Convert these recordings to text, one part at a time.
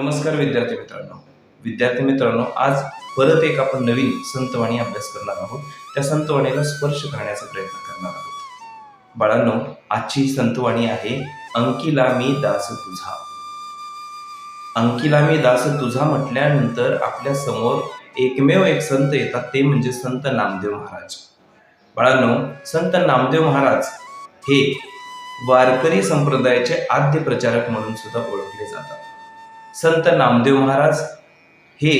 नमस्कार विद्यार्थी मित्रांनो. विद्यार्थी मित्रांनो आज परत एक आपण नवीन संतवाणी अभ्यास करणार आहोत. त्या संतवाणीला स्पर्श करण्याचा प्रयत्न करणार आहोत. बाळांनो आजची संतवाणी आहे अंकिला मी दास तुझा. अंकिला मी दास तुझा म्हटल्यानंतर आपल्यासमोर एकमेव एक संत येतात ते म्हणजे संत नामदेव महाराज. बाळांनो संत नामदेव महाराज हे वारकरी संप्रदायाचे आद्य प्रचारक म्हणून सुद्धा ओळखले जातात. संत नामदेव महाराज हे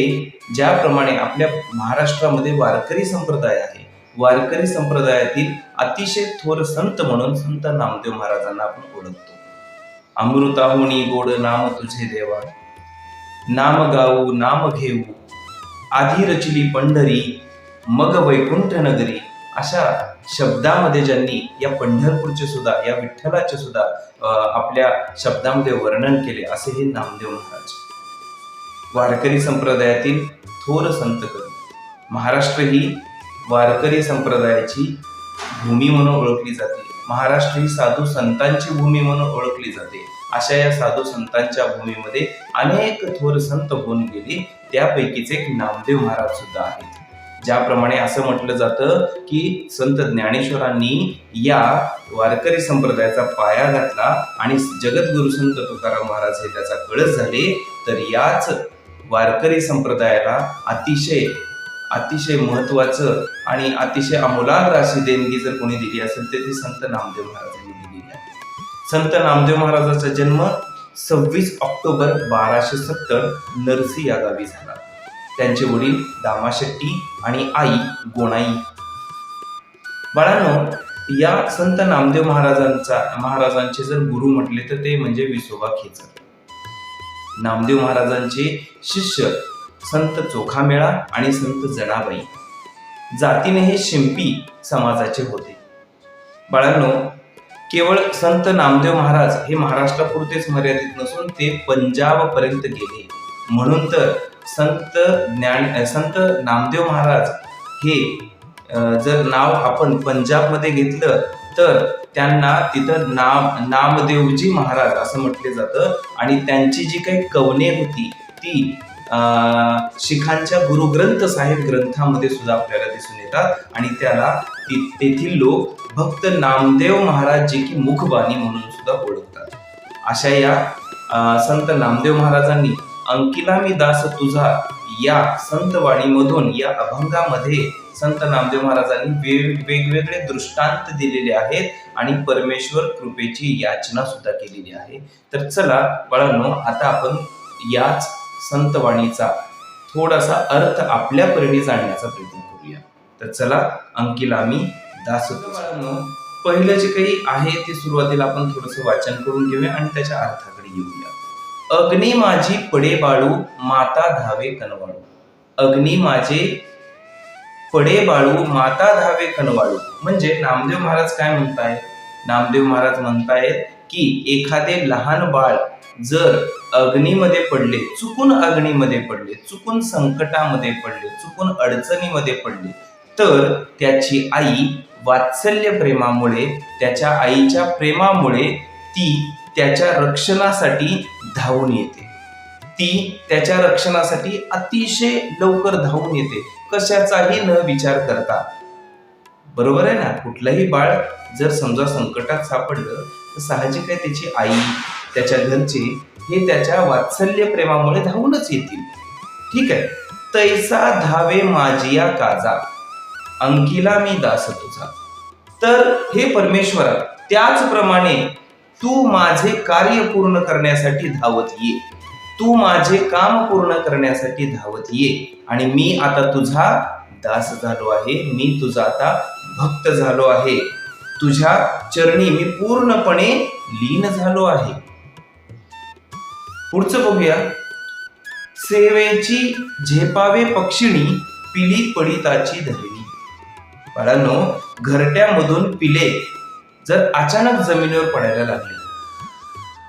ज्याप्रमाणे आपल्या महाराष्ट्रामध्ये वारकरी संप्रदाय आहे. वारकरी संप्रदायातील अतिशय थोर संत म्हणून संत नामदेव महाराजांना आपण ओळखतो. अमृताहुनी गोड नाम तुझे देवा. नाम गाऊ नाम घेऊ. आधी रचली पंढरी मग वैकुंठ नगरी अशा शब्दामध्ये ज्यांनी या पंढरपूरचे सुद्धा या विठ्ठलाचे सुद्धा आपल्या शब्दामध्ये वर्णन केले असे हे नामदेव महाराज. वारकरी संप्रदायातील थोर संत कवी. महाराष्ट्र ही वारकरी संप्रदायाची भूमी म्हणून ओळखली जाते. महाराष्ट्र ही साधू संतांची भूमी म्हणून ओळखली जाते. अशा या साधू संतांच्या भूमीमध्ये अनेक थोर संत होऊन गेले. त्यापैकीच एक नामदेव महाराज सुद्धा आहेत. ज्याप्रमाणे असं म्हटलं जातं की संत ज्ञानेश्वरांनी या वारकरी संप्रदायाचा पाया घातला आणि जगद्गुरु संत तुकाराम महाराज हे त्याचा कळस झाले तर याच वारकरी संप्रदायाला अतिशय अतिशय महत्वाचं आणि अतिशय अमोलाग्र अशी देणगी जर कोणी दिली असेल तर ती संत नामदेव महाराजांनी दिलेली आहे. संत नामदेव महाराजाचा जन्म सव्वीस ऑक्टोबर बाराशे सत्तर नरसी या गावी झाला. त्यांचे वडील दामाशेट्टी आणि आई गोणाई. बाळांनो या संत नामदेव महाराजांचा महाराजांचे जर गुरु म्हटले तर ते म्हणजे विसोबा खेचर. नामदेव महाराजांचे शिष्य संत चोखामेळा आणि संत जनाबाई. जातीने हे शिंपी समाजाचे होते. बाळांनो केवळ संत नामदेव महाराज हे महाराष्ट्रापुरतेच मर्यादित नसून ते पंजाब पर्यंत गेले. म्हणून तर संत ज्ञान संत नामदेव महाराज हे जर नाव आपण पंजाबमध्ये घेतलं तर त्यांना तिथं नाम नामदेवजी महाराज असं म्हटले जातं. आणि त्यांची जी काही कवने होती ती शिखांच्या गुरुग्रंथ साहेब ग्रंथामध्ये सुद्धा आपल्याला दिसून येतात. आणि त्याला तेथील लोक भक्त नामदेव महाराज जी की मुखबाणी म्हणून सुद्धा ओळखतात. अशा या संत नामदेव महाराजांनी अंकिला मी दास तुझा या संतवाणीमधून या अभंगामध्ये संत नामदेव महाराजांनी वेगवेगळे दृष्टांत दिलेले आहेत आणि परमेश्वर कृपेची याचना सुद्धा केलेली आहे. तर चला बाळांनो आता आपण याच संतवाणीचा थोडासा अर्थ आपल्या परीने जाणण्याचा प्रयत्न करूया. तर चला अंकिला मी दास बाळांनो पहिलं जे काही आहे ते सुरुवातीला आपण थोडंसं वाचन करून घेऊया आणि त्याच्या अर्थाकडे येऊया. अग्नी माझी पडे बाळू माता धावे कनवाळू. अग्नी माझे पडे बाळू माता धावे कनवाळू. म्हणजे नामदेव महाराज काय म्हणतायत नामदेव महाराज म्हणतायत की एखादे लहान बाळ जर अग्नीमध्ये पडले चुकून अग्नीमध्ये पडले चुकून संकटामध्ये पडले चुकून अडचणीमध्ये पडले तर त्याची आई वात्सल्य प्रेमामुळे त्याच्या आईच्या प्रेमामुळे ती त्याच्या रक्षणासाठी धावून येते. ती त्याच्या रक्षणासाठी अतिशय लवकर धावून येते. कशाचाही न विचार करता. बरोबर आहे ना? कुठलंही बाळ जर समजा संकटात सापडलं तर साहजिक आहे त्याची आई त्याच्या घरचे हे त्याच्या वात्सल्य प्रेमामुळे धावूनच येतील. ठीक आहे? तैसा धावे माझिया काजा. अंकिला मी दास तुझा तर हे परमेश्वरा त्याचप्रमाणे तू माझे कार्य पूर्ण करण्यासाठी धावत ये. तू माझे काम पूर्ण करण्यासाठी धावत ये. आणि मी आता तुझा दास झालो आहे. मी तुझा आता भक्त झालो आहे. तुझ्या चरणी मी पूर्णपणे लीन झालो आहे. पुढचं बघूया. सेवेची झेपावे पक्षिणी पिली पडिताची धरणी. बाळांनो घरट्यामधून पिले जर अचानक जमिनीवर पडायला लागले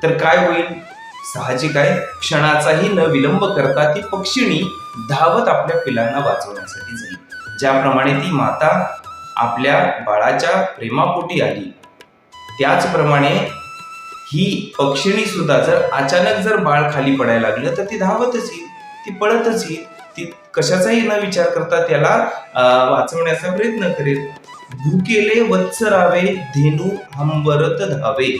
तर काय होईल? साहजिक आहे क्षणाचाही न विलंब करता ती पक्षिणी धावत आपल्या पिलांना वाचवण्यासाठी जाईल. ज्याप्रमाणे ती माता आपल्या बाळाच्या प्रेमापोटी आली. त्याचप्रमाणे ही पक्षिणी सुद्धा जर अचानक जर बाळ खाली पडायला लागलं तर ती धावतच येईल ती पळतच येईल. ती कशाचाही न विचार करता त्याला वाचवण्याचा प्रयत्न करेल. भुकेले वत्सरावे धेनू हंबरत धावे.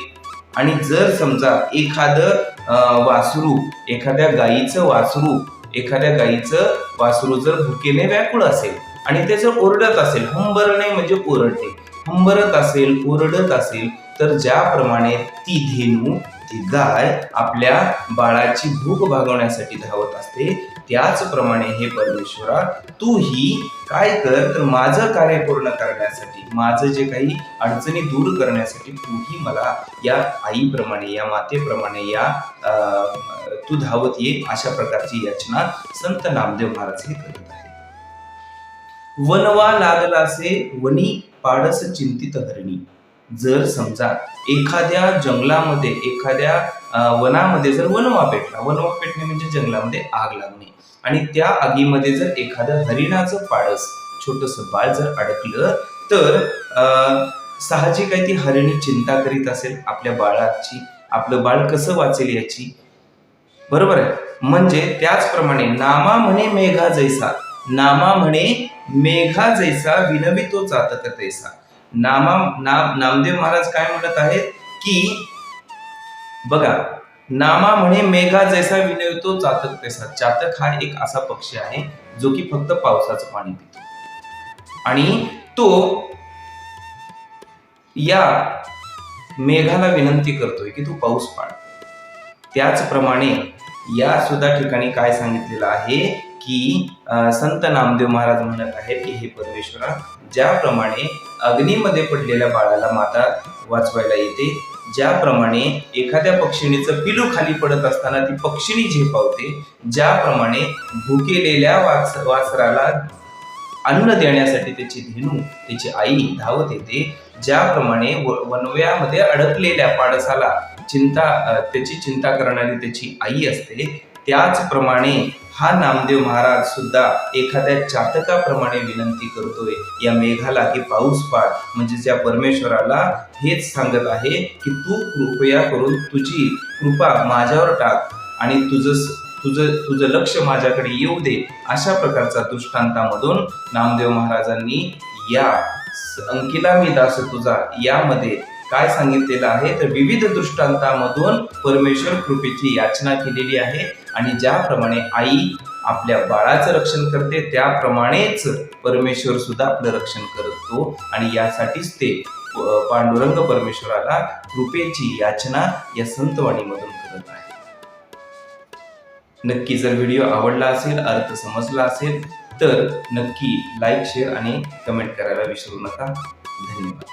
आणि जर समजा एखादं वासरू एखाद्या गायीचं वासरू एखाद्या गायीचं वासरू जर भुकेने व्याकुळ असेल आणि त्याचं ओरडत असेल हंबरणे म्हणजे ओरडणे. हंबरत असेल ओरडत असेल तर ज्याप्रमाणे ती धेनू ती गाय आपल्या बाळाची भूक भागवण्यासाठी धावत असते त्याचप्रमाणे हे परमेश्वरा तू ही काय कर तर माझं कार्य पूर्ण करण्यासाठी माझं जे काही अडचणी दूर करण्यासाठी तूही मला या आईप्रमाणे या मातेप्रमाणे या अं, तू धावत ये अशा प्रकारची याचना संत नामदेव महाराज हे करत आहे वनवा लागलासे वनी पाडस चिंतित हरणी जर समजा एखाद्या जंगलामध्ये एखाद्या वनामध्ये जर वनवा पेटला वनवा पेटणे म्हणजे जंगलामध्ये आग लागणे. आणि त्या आगीमध्ये जर एखाद्या हरिणाचं पाडस छोटस बाळ जर अडकलं तर अं, साहजिक आहे ती हरिणी चिंता करीत असेल आपल्या बाळाची आपलं बाळ कसं वाचेल याची. बरोबर आहे? म्हणजे त्याचप्रमाणे नामा म्हणे मेघा जैसा नामा म्हणे मेघा जैसा विनवितो चातक तैसा. नामा नाम नामदेव महाराज काय म्हणत आहेत की बघा नामा म्हणे मेघा जैसा विनवतो चातक तैसा. चातक हा एक असा पक्षी आहे जो की फक्त पावसाचं पाणी पितो. आणि तो या मेघाला विनंती करतोय की तू पाऊस पाड. त्याचप्रमाणे या सुद्धा ठिकाणी काय सांगितलेलं आहे की संत नामदेव महाराज म्हणत आहेत की हे परमेश्वरा ज्याप्रमाणे अग्नीमध्ये पडलेल्या बाळाला माता वाचवायला येते ज्याप्रमाणे एखाद्या पक्षिणीचं पिलू खाली पडत असताना ती पक्षिणी झेपावते ज्याप्रमाणे भुकेलेल्या वाच वासराला अन्न देण्यासाठी त्याची धेनू त्याची आई धावत येते ज्याप्रमाणे व- वनव्यामध्ये अडकलेल्या पाडसाला चिंता त्याची चिंता करणारी त्याची आई असते त्याचप्रमाणे हा नामदेव महाराज सुद्धा एखाद्या चातकाप्रमाणे विनंती करतोय या मेघाला की पाऊस पाड. म्हणजे त्या परमेश्वराला हेच सांगत आहे की तू कृपया करून तुझी कृपा माझ्यावर टाक आणि तुझं तुझं तुझं लक्ष माझ्याकडे येऊ दे. अशा प्रकारचा दृष्टांतामधून नामदेव महाराजांनी या अंकिला मी दास तुझा यामध्ये काय सांगितलेलं आहे? तर विविध दृष्टांतामधून परमेश्वर कृपेची याचना केलेली आहे आणि ज्याप्रमाणे आई आपल्या बाळाचं रक्षण करते त्याप्रमाणेच परमेश्वर सुद्धा आपलं रक्षण करतो आणि यासाठीच ते पांडुरंग परमेश्वराला कृपेची याचना या संतवाणीमधून करत आहे. नक्की जर व्हिडिओ आवडला असेल अर्थ समजला असेल तर नक्की लाईक शेअर आणि कमेंट करायला विसरू नका. धन्यवाद.